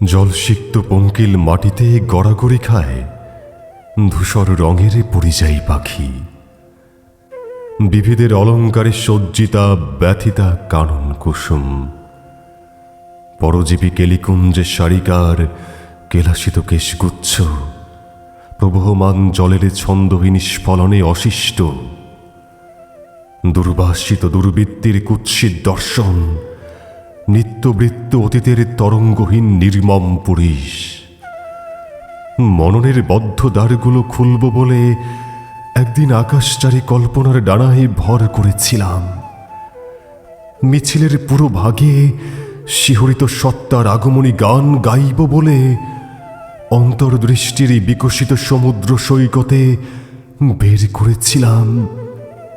জলসিক্ত পঙ্কিল মাটিতে গড়াগড়ি খায়, ধূসর রঙের পরিযায়ী পাখি। বিভেদের অলঙ্কারে সজ্জিতা ব্যথিতা কানন কুসুম। পরজীবী কেলিকুঞ্জে শারিকার কেলাসিত কেশগুচ্ছ, প্রবহমান জলের ছন্দহীন স্ফলনে অশিষ্ট। দুর্বাসিত দুর্বৃত্তির কুৎসিত দর্শন নিত্যবৃত্ত অতীতের তরঙ্গহীন নির্মম পুরীশ মননের বদ্ধ দ্বারগুলো খুলব বলে একদিন আকাশচারী কল্পনার ডানায় ভর করেছিলাম। মিছিলের পুরো ভাগে শিহরিত সত্তার আগমনী গান গাইব বলে অন্তর্দৃষ্টির বিকশিত সমুদ্র সৈকতে বের করেছিলাম।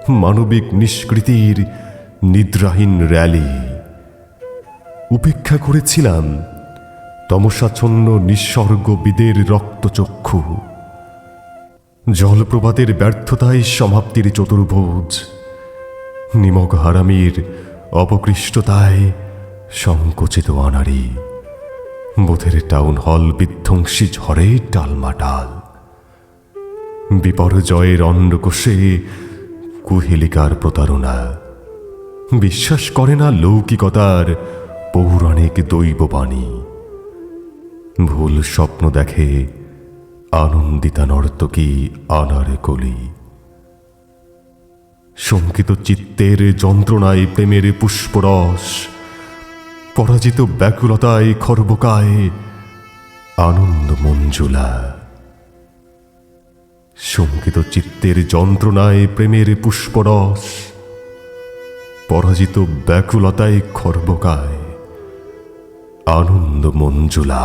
মানবিক নিষ্কৃতির নিদ্রাহীন র্যালি। উপেক্ষা করেছিলাম। তমসাচ্ছন্ন নিঃস্বর্গবিদের রক্তচক্ষু। জলপ্রপাতের ব্যর্থতায় সমাপ্তির চতুর্ভুজ। নিমক হারামির অপকৃষ্টতায় সংকুচিত আনারি বোধের টাউন হল বিধ্বংসী ঝড়ে টালমাটাল। বিপর্যয়ের অন্নকোষে কুহেলিকার প্রতারণা। বিশ্বাস করে না লৌকিকতার পৌরাণিক দৈববাণী। ভুল স্বপ্ন দেখে আনন্দিতা নর্তকী আনার কলি? শঙ্কিত চিত্তের যন্ত্রণায় প্রেমের পুষ্পরস, পরাজিত ব্যাকুলতায় খর্বকায় আনন্দ মঞ্জুলা শঙ্কিত চিত্তের যন্ত্রণায় প্রেমের পুষ্পরস, পরাজিত ব্যাকুলতায় খর্বকায় আনন্দ মঞ্জুলা